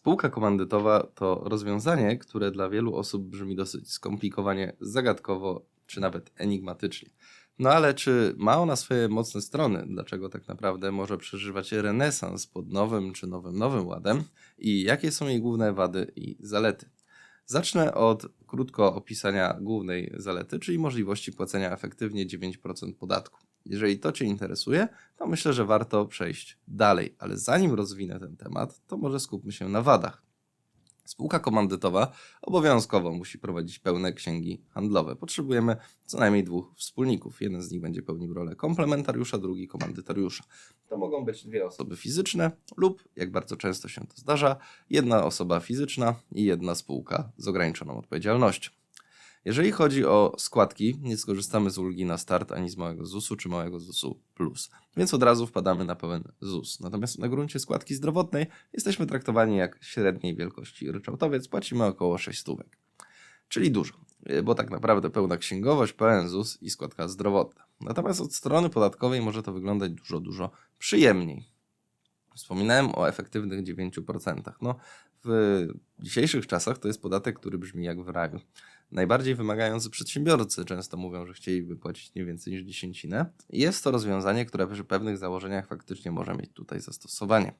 Spółka komandytowa to rozwiązanie, które dla wielu osób brzmi dosyć skomplikowanie, zagadkowo czy nawet enigmatycznie. No ale czy ma ona swoje mocne strony? Dlaczego tak naprawdę może przeżywać renesans pod nowym czy nowym nowym ładem? I jakie są jej główne wady i zalety? Zacznę od krótko opisania głównej zalety, czyli możliwości płacenia efektywnie 9% podatku. Jeżeli to Cię interesuje, to myślę, że warto przejść dalej, ale zanim rozwinę ten temat, to może skupmy się na wadach. Spółka komandytowa obowiązkowo musi prowadzić pełne księgi handlowe. Potrzebujemy co najmniej dwóch wspólników. Jeden z nich będzie pełnił rolę komplementariusza, drugi komandytariusza. To mogą być dwie osoby fizyczne lub, jak bardzo często się to zdarza, jedna osoba fizyczna i jedna spółka z ograniczoną odpowiedzialnością. Jeżeli chodzi o składki, nie skorzystamy z ulgi na start ani z małego ZUS-u czy małego ZUS-u plus, więc od razu wpadamy na pełen ZUS. Natomiast na gruncie składki zdrowotnej jesteśmy traktowani jak średniej wielkości ryczałtowiec, płacimy około 6 stówek, czyli dużo, bo tak naprawdę pełna księgowość, pełen ZUS i składka zdrowotna. Natomiast od strony podatkowej może to wyglądać dużo, dużo przyjemniej. Wspominałem o efektywnych 9%. No, w dzisiejszych czasach to jest podatek, który brzmi jak w raju. Najbardziej wymagający przedsiębiorcy często mówią, że chcieliby płacić nie więcej niż dziesięcinę. Jest to rozwiązanie, które przy pewnych założeniach faktycznie może mieć tutaj zastosowanie.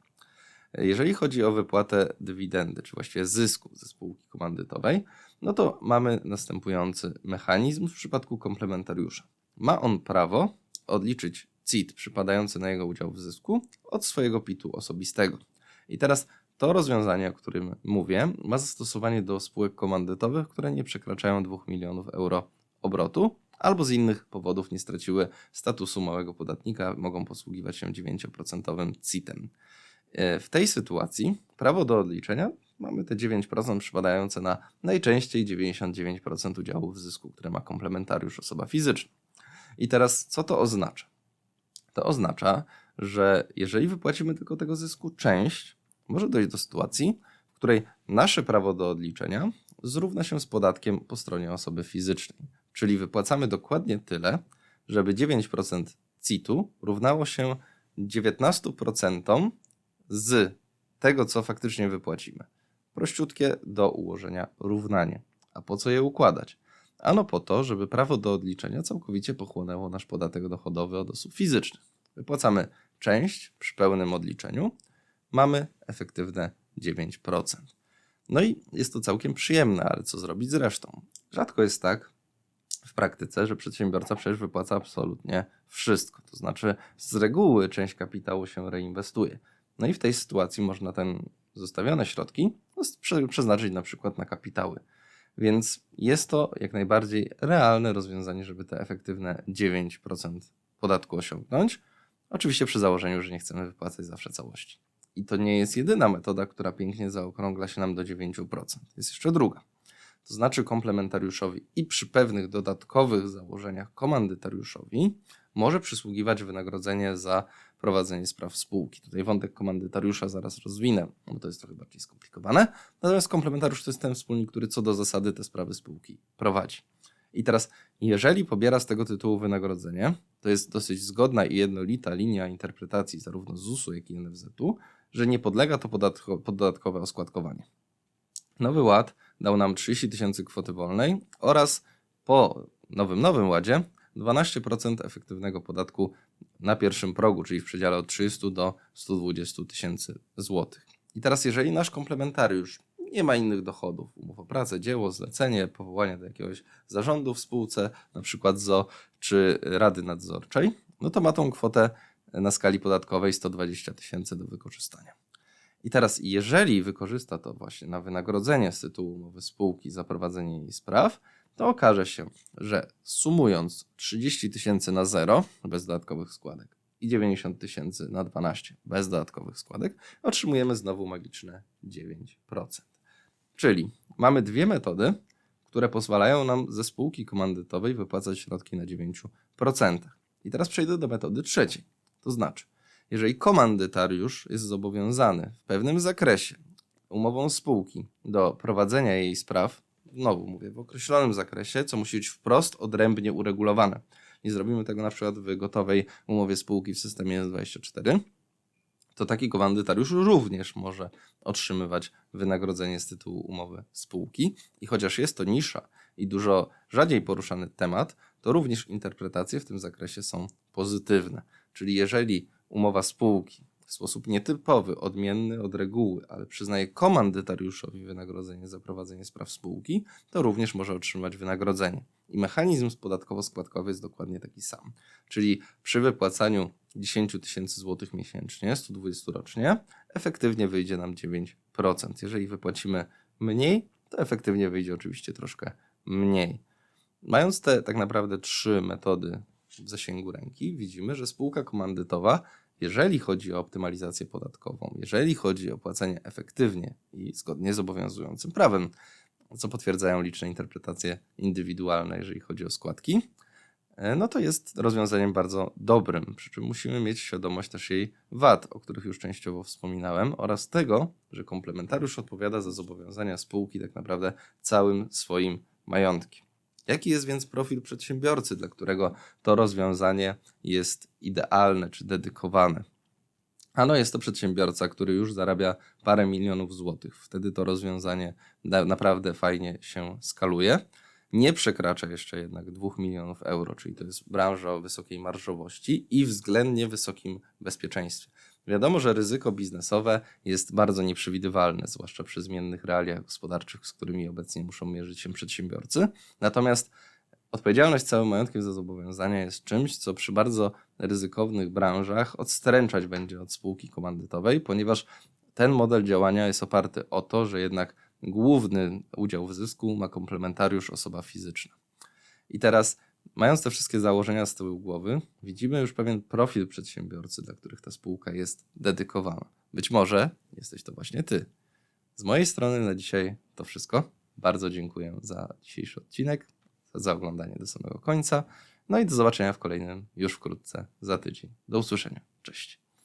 Jeżeli chodzi o wypłatę dywidendy, czy właściwie zysku ze spółki komandytowej, no to mamy następujący mechanizm w przypadku komplementariusza. Ma on prawo odliczyć CIT przypadający na jego udział w zysku od swojego PIT-u osobistego. I teraz to rozwiązanie, o którym mówię, ma zastosowanie do spółek komandytowych, które nie przekraczają 2 milionów euro obrotu albo z innych powodów nie straciły statusu małego podatnika, mogą posługiwać się 9% CIT-em. E, W tej sytuacji prawo do odliczenia mamy te 9% przypadające na najczęściej 99% udziału w zysku, które ma komplementariusz osoba fizyczna. I teraz co to oznacza? To oznacza, że jeżeli wypłacimy tylko tego zysku część, może dojść do sytuacji, w której nasze prawo do odliczenia zrówna się z podatkiem po stronie osoby fizycznej. Czyli wypłacamy dokładnie tyle, żeby 9% CIT-u równało się 19% z tego, co faktycznie wypłacimy. Prościutkie do ułożenia równanie. A po co je układać? Ano po to, żeby prawo do odliczenia całkowicie pochłonęło nasz podatek dochodowy od osób fizycznych. Wypłacamy część przy pełnym odliczeniu, mamy efektywne 9%. No i jest to całkiem przyjemne, ale co zrobić z resztą? Rzadko jest tak w praktyce, że przedsiębiorca przecież wypłaca absolutnie wszystko. To znaczy, z reguły część kapitału się reinwestuje. No i w tej sytuacji można ten zostawione środki prze- przeznaczyć na przykład na kapitały. Więc jest to jak najbardziej realne rozwiązanie, żeby te efektywne 9% podatku osiągnąć. Oczywiście przy założeniu, że nie chcemy wypłacać zawsze całości. I to nie jest jedyna metoda, która pięknie zaokrągla się nam do 9%. Jest jeszcze druga. To znaczy komplementariuszowi i przy pewnych dodatkowych założeniach komandytariuszowi może przysługiwać wynagrodzenie za prowadzenie spraw spółki. Tutaj wątek komandytariusza zaraz rozwinę, bo to jest trochę bardziej skomplikowane. Natomiast komplementariusz to jest ten wspólnik, który co do zasady te sprawy spółki prowadzi. I teraz, jeżeli pobiera z tego tytułu wynagrodzenie, to jest dosyć zgodna i jednolita linia interpretacji zarówno ZUS-u, jak i NFZ-u, że nie podlega to podatko, podatkowe oskładkowanie. Nowy Ład dał nam 30 tysięcy kwoty wolnej oraz po nowym Nowym Ładzie 12% efektywnego podatku na pierwszym progu, czyli w przedziale od 30 do 120 tysięcy złotych. I teraz, jeżeli nasz komplementariusz nie ma innych dochodów, umów o pracę, dzieło, zlecenie, powołania do jakiegoś zarządu w spółce, na przykład ZO czy rady nadzorczej, no to ma tą kwotę na skali podatkowej 120 tysięcy do wykorzystania. I teraz, jeżeli wykorzysta to właśnie na wynagrodzenie z tytułu umowy spółki za prowadzenie jej spraw, to okaże się, że sumując 30 tysięcy na 0 bez dodatkowych składek i 90 tysięcy na 12 bez dodatkowych składek, otrzymujemy znowu magiczne 9%. Czyli mamy dwie metody, które pozwalają nam ze spółki komandytowej wypłacać środki na 9%. I teraz przejdę do metody trzeciej. To znaczy, jeżeli komandytariusz jest zobowiązany w pewnym zakresie umową spółki do prowadzenia jej spraw, znowu mówię, w określonym zakresie, co musi być wprost odrębnie uregulowane. Nie zrobimy tego na przykład w gotowej umowie spółki w systemie S24, to taki komandytariusz również może otrzymywać wynagrodzenie z tytułu umowy spółki. I chociaż jest to nisza i dużo rzadziej poruszany temat, to również interpretacje w tym zakresie są pozytywne. Czyli jeżeli umowa spółki w sposób nietypowy, odmienny od reguły, ale przyznaje komandytariuszowi wynagrodzenie za prowadzenie spraw spółki, to również może otrzymać wynagrodzenie. I mechanizm podatkowo-składkowy jest dokładnie taki sam. Czyli przy wypłacaniu 10 tysięcy złotych miesięcznie, 120 rocznie, efektywnie wyjdzie nam 9%. Jeżeli wypłacimy mniej, to efektywnie wyjdzie oczywiście troszkę mniej. Mając te tak naprawdę trzy metody w zasięgu ręki, widzimy, że spółka komandytowa, jeżeli chodzi o optymalizację podatkową, jeżeli chodzi o płacenie efektywnie i zgodnie z obowiązującym prawem, co potwierdzają liczne interpretacje indywidualne, jeżeli chodzi o składki, e, no to jest rozwiązaniem bardzo dobrym. Przy czym musimy mieć świadomość też jej wad, o których już częściowo wspominałem, oraz tego, że komplementariusz odpowiada za zobowiązania spółki tak naprawdę całym swoim majątkiem. Jaki jest więc profil przedsiębiorcy, dla którego to rozwiązanie jest idealne czy dedykowane? Ano jest to przedsiębiorca, który już zarabia parę milionów złotych. Wtedy to rozwiązanie na, naprawdę fajnie się skaluje. Nie przekracza jeszcze jednak 2 milionów euro, czyli to jest branża o wysokiej marżowości i względnie wysokim bezpieczeństwie. Wiadomo, że ryzyko biznesowe jest bardzo nieprzewidywalne, zwłaszcza przy zmiennych realiach gospodarczych, z którymi obecnie muszą mierzyć się przedsiębiorcy. Natomiast odpowiedzialność całym majątkiem za zobowiązania jest czymś, co przy bardzo ryzykownych branżach odstręczać będzie od spółki komandytowej, ponieważ ten model działania jest oparty o to, że jednak główny udział w zysku ma komplementariusz osoba fizyczna. I teraz, mając te wszystkie założenia z tyłu głowy, widzimy już pewien profil przedsiębiorcy, dla których ta spółka jest dedykowana. Być może jesteś to właśnie ty. Z mojej strony na dzisiaj to wszystko. Bardzo dziękuję za dzisiejszy odcinek, za oglądanie do samego końca. No i do zobaczenia w kolejnym już wkrótce za tydzień. Do usłyszenia. Cześć.